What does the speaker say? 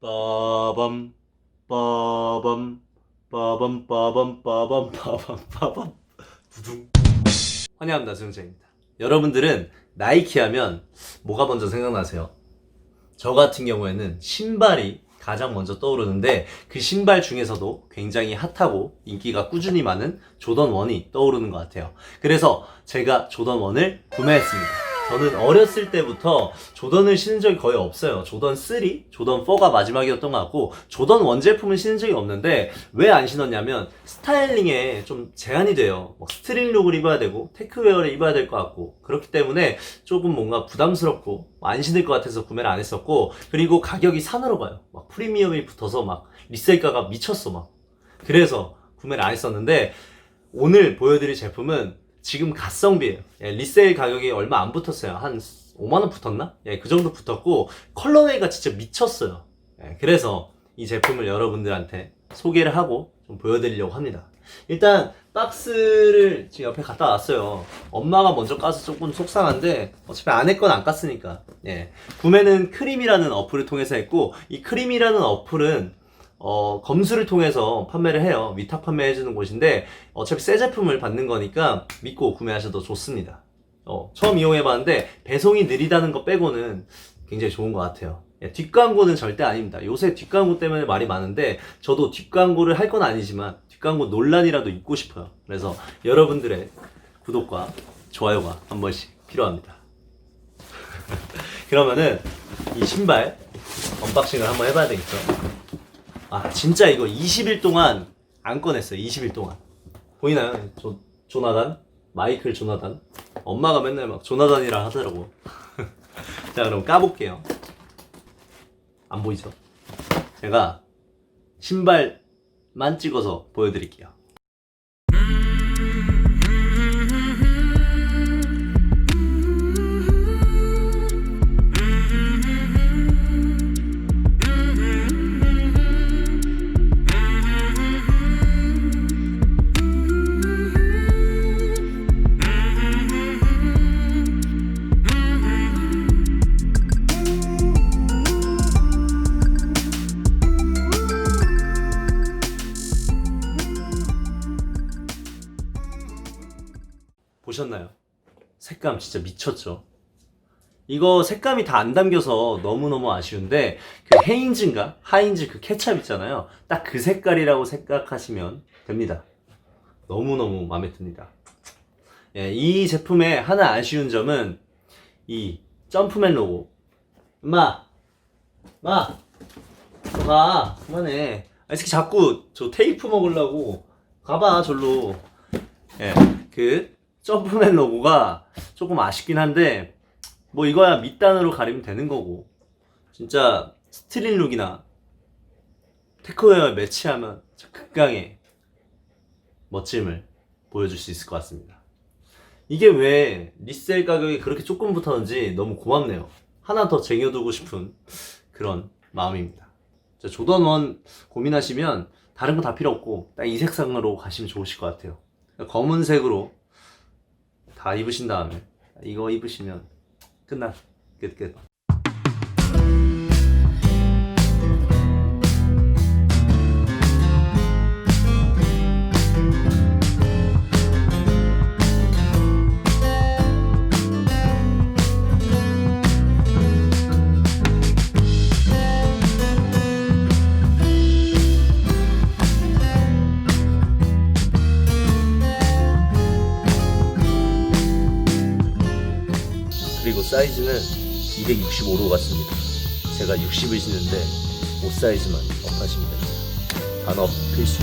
빠밤 빠밤 빠밤 빠밤 빠밤 빠밤 빠밤 두둥 환영합니다 수영장입니다 여러분들은 나이키 하면 뭐가 먼저 생각나세요? 저 같은 경우에는 신발이 가장 먼저 떠오르는데 그 신발 중에서도 굉장히 핫하고 인기가 꾸준히 많은 조던 1이 떠오르는 것 같아요. 그래서 제가 조던 1을 구매했습니다. 저는 어렸을 때부터 조던을 신은 적이 거의 없어요. 조던 3, 조던 4가 마지막이었던 것 같고 조던 1 제품은 신은 적이 없는데 왜 안 신었냐면 스타일링에 좀 제한이 돼요. 막 스트링 룩을 입어야 되고 테크웨어를 입어야 될 것 같고 그렇기 때문에 조금 뭔가 부담스럽고 안 신을 것 같아서 구매를 안 했었고 그리고 가격이 산으로 가요. 막 프리미엄이 붙어서 막 리셀가가 미쳤어 막. 그래서 구매를 안 했었는데 오늘 보여드릴 제품은 지금 가성비예요. 예, 리세일 가격이 얼마 안 붙었어요. 한 5만 원 붙었나? 예, 그 정도 붙었고 컬러웨이가 진짜 미쳤어요. 예, 그래서 이 제품을 여러분들한테 소개를 하고 좀 보여드리려고 합니다. 일단 박스를 지금 옆에 갖다 놨어요. 엄마가 먼저 까서 조금 속상한데 어차피 안에 건안 깠으니까. 예. 구매는 크림이라는 어플을 통해서 했고 이 크림이라는 어플은 어, 검수를 통해서 판매를 해요. 위탁 판매해주는 곳인데, 어차피 새 제품을 받는 거니까 믿고 구매하셔도 좋습니다. 어, 처음 이용해봤는데, 배송이 느리다는 거 빼고는 굉장히 좋은 것 같아요. 예, 뒷광고는 절대 아닙니다. 요새 뒷광고 때문에 말이 많은데, 저도 뒷광고를 할 건 아니지만, 뒷광고 논란이라도 입고 싶어요. 그래서 여러분들의 구독과 좋아요가 한 번씩 필요합니다. 그러면은, 이 신발 언박싱을 한번 해봐야 되겠죠? 아 진짜 이거 20일 동안 안 꺼냈어요 20일 동안 보이나요? 조, 조나단? 마이클 조나단? 엄마가 맨날 막 조나단이라 하더라고 자 그럼 까볼게요 안 보이죠? 제가 신발만 찍어서 보여드릴게요 보셨나요? 색감 진짜 미쳤죠? 이거 색감이 다 안 담겨서 너무너무 아쉬운데 그 헤인즈인가? 하인즈 그 케찹 있잖아요. 딱 그 색깔이라고 생각하시면 됩니다. 너무너무 마음에 듭니다. 예, 이 제품의 하나 아쉬운 점은 이 점프맨 로고. 엄마! 마! 가! 그만해. 아, 이 새끼 자꾸 저 테이프 먹으려고 가봐, 절로. 예, 그 점프맨 로고가 조금 아쉽긴 한데 뭐 이거야 밑단으로 가리면 되는 거고 진짜 스트린 룩이나 테크웨어 매치하면 극강의 멋짐을 보여줄 수 있을 것 같습니다. 이게 왜 리셀 가격이 그렇게 조금 붙었는지 너무 고맙네요. 하나 더 쟁여두고 싶은 그런 마음입니다. 자, 조던 1 고민하시면 다른 거 다 필요 없고 딱 이 색상으로 가시면 좋으실 것 같아요. 검은색으로 다 입으신 다음에 이거 입으시면 끝나 끝 끝. 그리고 사이즈는 265로 갔습니다. 제가 60을 신는데 옷 사이즈만 업하시면 됩니다. 단업 필수.